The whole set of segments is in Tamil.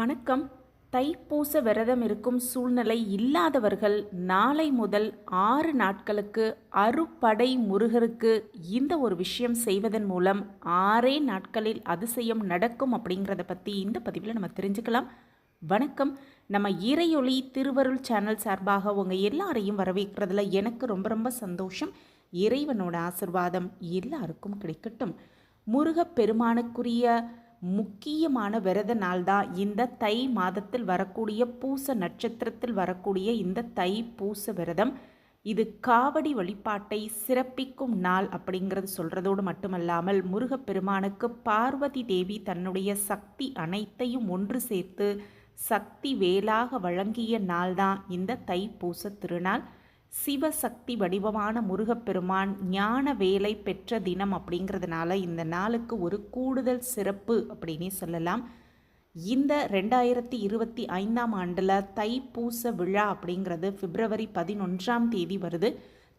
வணக்கம். தைப்பூச விரதம் இருக்கும் சூழ்நிலை இல்லாதவர்கள் நாளை முதல் ஆறு நாட்களுக்கு அறுபடை முருகருக்கு இந்த ஒரு விஷயம் செய்வதன் மூலம் ஆறே நாட்களில் அதிசயம் நடக்கும் அப்படிங்கிறத பற்றி இந்த பதிவில் நம்ம தெரிஞ்சுக்கலாம். வணக்கம். நம்ம இறையொளி திருவருள் சேனல் சார்பாக உங்கள் எல்லாரையும் வரவேற்கிறதுல எனக்கு ரொம்ப ரொம்ப சந்தோஷம். இறைவனோட ஆசிர்வாதம் எல்லாருக்கும் கிடைக்கட்டும். முருகப்பெருமானுக்குரிய முக்கியமான விரத நாள் தான். இந்த தை மாதத்தில் வரக்கூடிய பூச நட்சத்திரத்தில் வரக்கூடிய இந்த தை பூச விரதம் இது காவடி வழிபாட்டை சிறப்பிக்கும் நாள் அப்படிங்கிறது சொல்கிறதோடு மட்டுமல்லாமல் முருகப்பெருமானுக்கு பார்வதி தேவி தன்னுடைய சக்தி அனைத்தையும் ஒன்று சேர்த்து சக்தி வேலாக வழங்கிய நாள்தான் இந்த தைப்பூச திருநாள். சிவசக்தி வடிவமான முருகப்பெருமான் ஞான வேலை பெற்ற தினம் அப்படிங்கிறதுனால இந்த நாளுக்கு ஒரு கூடுதல் சிறப்பு அப்படின்னே சொல்லலாம். இந்த ரெண்டாயிரத்தி இருபத்தி ஐந்தாம் ஆண்டில் தைப்பூச விழா அப்படிங்கிறது பிப்ரவரி பதினொன்றாம் தேதி வருது.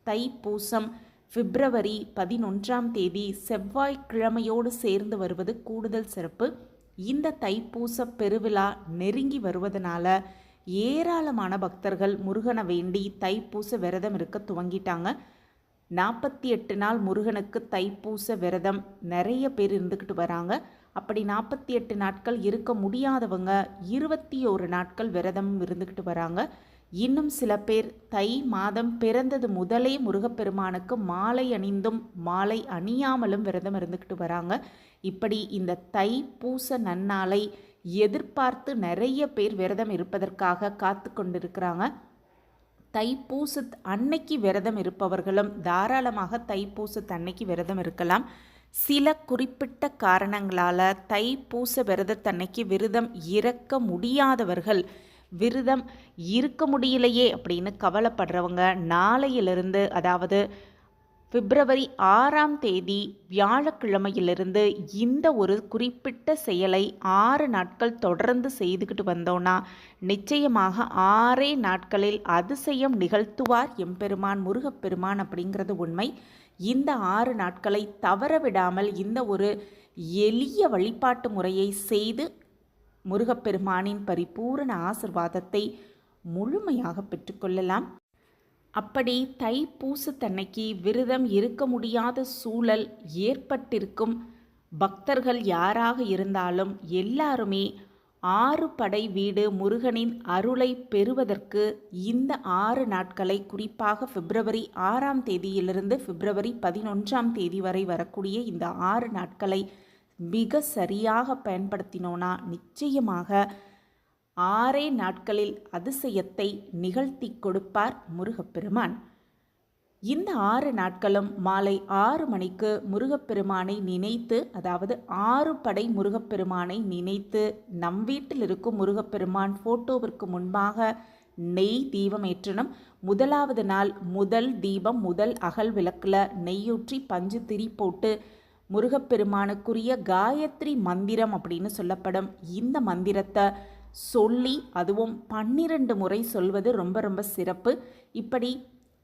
தைப்பூசம் பிப்ரவரி பதினொன்றாம் தேதி செவ்வாய்க்கிழமையோடு சேர்ந்து வருவது கூடுதல் சிறப்பு. இந்த தைப்பூச பெருவிழா நெருங்கி வருவதனால ஏராளமான பக்தர்கள் முருகனை வேண்டி தைப்பூச விரதம் இருக்க துவங்கிட்டாங்க. நாற்பத்தி எட்டு நாள் முருகனுக்கு தைப்பூச விரதம் நிறைய பேர் இருந்துக்கிட்டு வராங்க. அப்படி நாற்பத்தி எட்டு நாட்கள் இருக்க முடியாதவங்க இருபத்தி ஒரு நாட்கள் விரதம் இருந்துக்கிட்டு வராங்க. இன்னும் சில பேர் தை மாதம் பிறந்தது முதலே முருகப்பெருமானுக்கு மாலை அணிந்தும் மாலை அணியாமலும் விரதம் இருந்துக்கிட்டு வராங்க. இப்படி இந்த தை பூச நன்னாளை எதிர்பார்த்து நிறைய பேர் விரதம் இருப்பதற்காக காத்து கொண்டிருக்கிறாங்க. தைப்பூசத் அன்னைக்கு விரதம் இருப்பவர்களும் தாராளமாக தைப்பூசத் அன்னைக்கு விரதம் இருக்கலாம். சில குறிப்பிட்ட காரணங்களால் தைப்பூச விரதத்தன்னைக்கு விரதம் இறக்க முடியாதவர்கள் விரதம் இருக்க முடியலையே அப்படின்னு கவலைப்படுறவங்க நாளையிலிருந்து அதாவது பிப்ரவரி ஆறாம் தேதி வியாழக்கிழமையிலிருந்து இந்த ஒரு குறிப்பிட்ட செயலை ஆறு நாட்கள் தொடர்ந்து செய்துக்கிட்டு வந்தோன்னா நிச்சயமாக ஆறே நாட்களில் அதிசயம் நிகழ்த்துவார் எம்பெருமான் முருகப்பெருமான் அப்படிங்கிறது உண்மை. இந்த ஆறு நாட்களை தவற விடாமல் இந்த ஒரு எளிய வழிபாட்டு முறையை செய்து முருகப்பெருமானின் பரிபூரண ஆசிர்வாதத்தை முழுமையாக பெற்றுக்கொள்ளலாம் அப்படி தை பூசத்தன்னைக்கு விரதம் இருக்க முடியாத சூழல் ஏற்பட்டிருக்கும். பக்தர்கள் யாராக இருந்தாலும் எல்லாருமே ஆறு படை வீடு முருகனின் அருளை பெறுவதற்கு இந்த ஆறு நாட்களை குறிப்பாக பிப்ரவரி ஆறாம் தேதியிலிருந்து பிப்ரவரி பதினொன்றாம் தேதி வரை வரக்கூடிய இந்த ஆறு நாட்களை மிக சரியாக பயன்படுத்தினோன்னா நிச்சயமாக ஆறே நாட்களில் அதிசயத்தை நிகழ்த்தி கொடுப்பார் முருகப்பெருமான். இந்த ஆறு நாட்களும் மாலை ஆறு மணிக்கு முருகப்பெருமானை நினைத்து அதாவது ஆறு படை முருகப்பெருமானை நினைத்து நம் வீட்டில் இருக்கும் முருகப்பெருமான் ஃபோட்டோவிற்கு முன்பாக நெய் தீபம் ஏற்றணும். முதலாவது நாள் முதல் தீபம் முதல் அகல் விளக்கில் நெய்யூற்றி பஞ்சு திரி போட்டு முருகப்பெருமானுக்குரிய காயத்ரி மந்திரம் அப்படின்னு சொல்லப்படும். இந்த மந்திரத்தை சொல்லி அதுவும் பன்னிரண்டு முறை சொல்வது ரொம்ப ரொம்ப சிறப்பு. இப்படி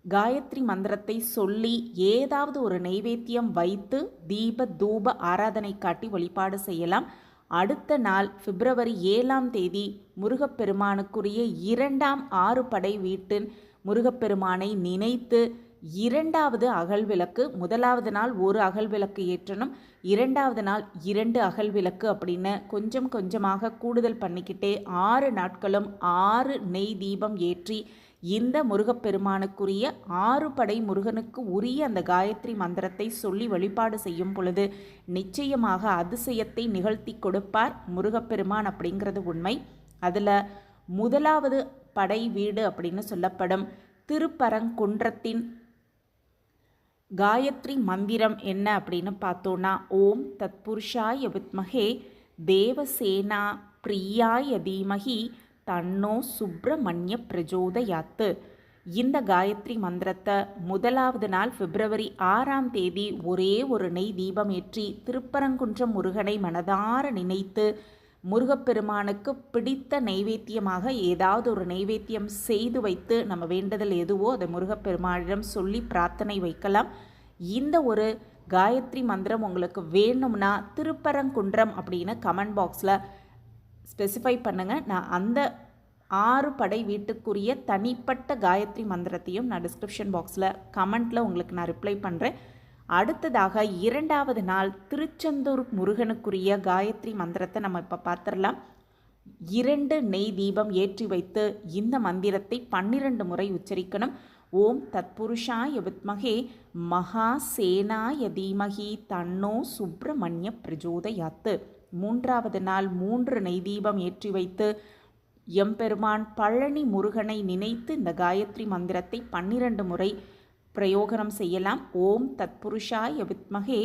காயத்ரி மந்திரத்தை சொல்லி ஏதாவது ஒரு நைவேத்தியம் வைத்து தீப தூப ஆராதனை காட்டி வழிபாடு செய்யலாம். அடுத்த நாள் பிப்ரவரி ஏழாம் தேதி முருகப்பெருமானுக்குரிய இரண்டாம் ஆறு படை வீட்டின் முருகப்பெருமானை நினைத்து இரண்டாவது அகல் விளக்கு முதலாவது நாள் ஒரு அகல் விளக்கு ஏற்றணும் இரண்டாவது நாள் இரண்டு அகல் விளக்கு அப்படின்னு கொஞ்சம் கொஞ்சமாக கூடுதல் பண்ணிக்கிட்டே ஆறு நாட்களும் ஆறு நெய் தீபம் ஏற்றி இந்த முருகப்பெருமானுக்குரிய ஆறு படை முருகனுக்கு உரிய அந்த காயத்ரி மந்திரத்தை சொல்லி வழிபாடு செய்யும் பொழுது நிச்சயமாக அதிசயத்தை நிகழ்த்தி கொடுப்பார் முருகப்பெருமான் அப்படிங்கிறது உண்மை. அதில் முதலாவது படை வீடு அப்படின்னு சொல்லப்படும் திருப்பரங்குன்றத்தின் காயத்ரி மந்திரம் என்ன அப்படின்னு பார்த்தோன்னா ஓம் தத்புருஷாய வித்மகே தேவசேனா பிரியாய தீமகி தன்னோ சுப்பிரமணிய பிரஜோதயாத்து. இந்த காயத்ரி மந்திரத்தை முதலாவது நாள் பிப்ரவரி ஆறாம் தேதி ஒரே ஒரு நெய் தீபம் ஏற்றி திருப்பரங்குன்றம் முருகனை மனதார நினைத்து முருகப்பெருமானுக்கு பிடித்த நைவேத்தியமாக ஏதாவது ஒரு நைவேத்தியம் செய்து வைத்து நம்ம வேண்டுதல் எதுவோ அதை முருகப்பெருமானிடம் சொல்லி பிரார்த்தனை வைக்கலாம். இந்த ஒரு காயத்ரி மந்திரம் உங்களுக்கு வேணும்னா திருப்பரங்குன்றம் அப்படின்னு கமெண்ட் பாக்ஸில் ஸ்பெசிஃபை பண்ணுங்கள் நான் அந்த ஆறு படை வீட்டுக்குரிய தனிப்பட்ட காயத்ரி மந்திரத்தையும் நான் டிஸ்கிரிப்ஷன் பாக்ஸில் கமெண்ட்டில் உங்களுக்கு நான் ரிப்ளை பண்ணுறேன் அடுத்ததாக இரண்டாவது நாள் திருச்செந்தூர் முருகனுக்குரிய காயத்ரி மந்திரத்தை நம்ம இப்போ பார்த்துடலாம். இரண்டு நெய் தீபம் ஏற்றி வைத்து இந்த மந்திரத்தை பன்னிரண்டு முறை உச்சரிக்கணும். ஓம் தத்புருஷாய வித்மகே மகா சேனாய தீமகி தன்னோ சுப்பிரமணிய பிரஜோதயாத்து. மூன்றாவது நாள் மூன்று நெய் தீபம் ஏற்றி வைத்து எம்பெருமான் பழனி முருகனை நினைத்து இந்த காயத்ரி மந்திரத்தை பன்னிரண்டு முறை பிரயோகனம் செய்யலாம். ஓம் தத்புருஷாய வித்மகே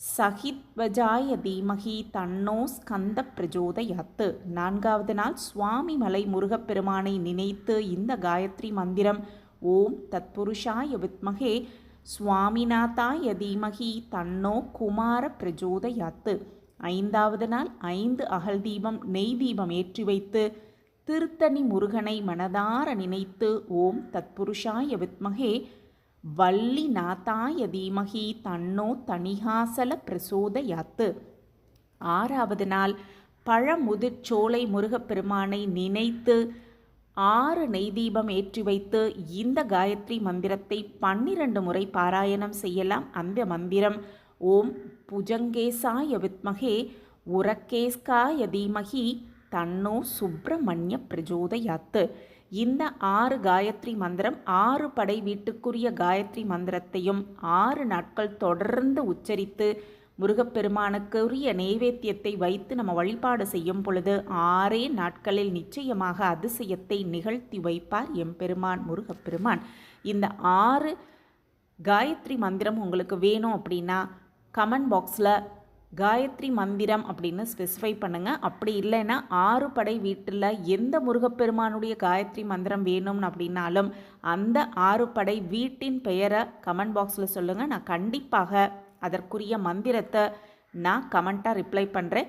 சஹித்வஜாய தீமகி தன்னோ ஸ்கந்த பிரஜோதயாத்து. நான்காவது நாள் சுவாமி மலை முருகப்பெருமானை நினைத்து இந்த காயத்ரி மந்திரம். ஓம் தத்புருஷாய வித்மகே சுவாமிநாதாய தீமகி தன்னோ குமார பிரஜோதயாத்து. ஐந்தாவது நாள் ஐந்து அகல் தீபம் நெய் தீபம் ஏற்றி வைத்து திருத்தணி முருகனை மனதார நினைத்து ஓம் தத்புருஷாய வித்மகே வள்ளி நாத்தாய தீமகி தன்னோ தணிகாசல பிரசோதயாத்து ஆறாவது நாள் பழமுதிர்ச்சோலை முருகப்பெருமானை நினைத்து ஆறு நெய் தீபம் ஏற்றி வைத்து இந்த காயத்ரி மந்திரத்தை பன்னிரண்டு முறை பாராயணம் செய்யலாம். அந்த மந்திரம் ஓம் புஜங்கேசாய வித்மகே உரக்கேஸ்காய தீமகி தன்னோ சுப்பிரமணிய பிரஜோதயாத்து இந்த ஆறு காயத்ரி மந்திரம் ஆறு படை வீட்டுக்குரிய காயத்ரி மந்திரத்தையும் ஆறு நாட்கள் தொடர்ந்து உச்சரித்து முருகப்பெருமானுக்குரிய நெய்வேத்தியத்தை வைத்து நம்ம வழிபாடு செய்யும் பொழுது ஆறே நாட்களில் நிச்சயமாக அதிசயத்தை நிகழ்த்தி வைப்பார் எம்பெருமான் முருகப்பெருமான். இந்த ஆறு காயத்ரி மந்திரம் உங்களுக்கு வேணும் அப்படின்னா கமெண்ட் பாக்ஸில் காயத்ரி மந்திரம் அப்படின்னு ஸ்பெசிஃபை பண்ணுங்கள் அப்படி இல்லைன்னா ஆறு படை வீட்டில் எந்த முருகப்பெருமானுடைய காயத்ரி மந்திரம் வேணும்னு அப்படின்னாலும் அந்த ஆறு படை வீட்டின் பெயரை கமெண்ட் பாக்ஸில் சொல்லுங்கள் நான் கண்டிப்பாக அதற்குரிய மந்திரத்தை நான் கமெண்ட்டாக ரிப்ளை பண்ணுறேன்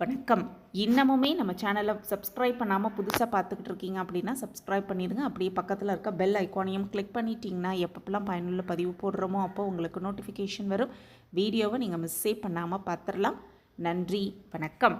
வணக்கம். இன்னமுமே நம்ம சேனலை சப்ஸ்கிரைப் பண்ணாமல் புதுசாக பார்த்துக்கிட்டு இருக்கீங்க அப்படின்னா சப்ஸ்கிரைப் பண்ணிடுங்க. அப்படியே பக்கத்தில் இருக்க பெல் ஐக்கானையும் கிளிக் பண்ணிட்டீங்கன்னா எப்பப்பெல்லாம் பயனுள்ள பதிவு போடுறோமோ அப்போ உங்களுக்கு நோட்டிஃபிகேஷன் வரும். வீடியோவை நீங்கள் மிஸ்ஸே பண்ணாமல் பார்த்துடலாம். நன்றி. வணக்கம்.